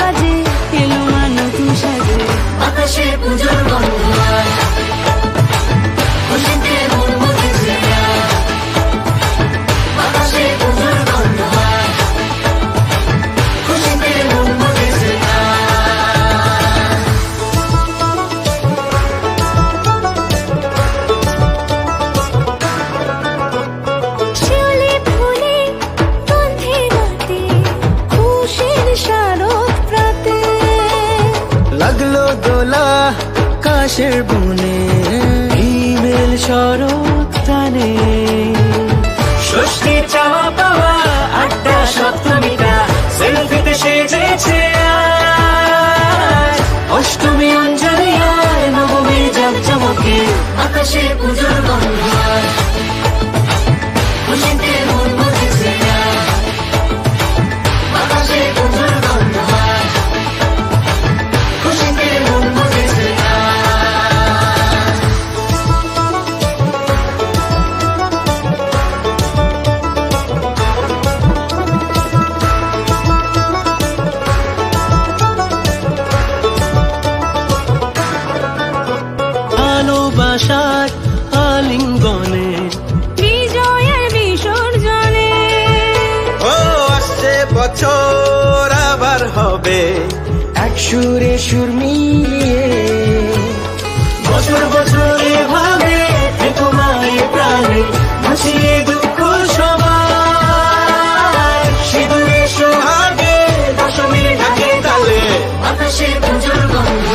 বাজে এলো মা নতুন সাজে। আকাশে পুজোর গন্ধ দোলা কাশের বনে ইমেল শরৎ টানে ষষ্ঠী চাওয়া পাওয়া, আড্ডা সপ্তমীটা সেলফিতে সেজেছে। অষ্টমী অঞ্জলি আর নবমী জাকজমকে আকাশে পুজোর আশার আলিঙ্গনে। বিজয়ের বিসর্জনে। ও আসছে বছর আবার হবে। এক সুরে সুর মিলিয়ে। বছর বছরে এভাবে তোমায় প্রাণে ভাসিয়ে দুঃখ সবাই। সিঁদুরে সোহাগে দশমীর ঢাকে তালে আকাশে পুজোর গন্ধ।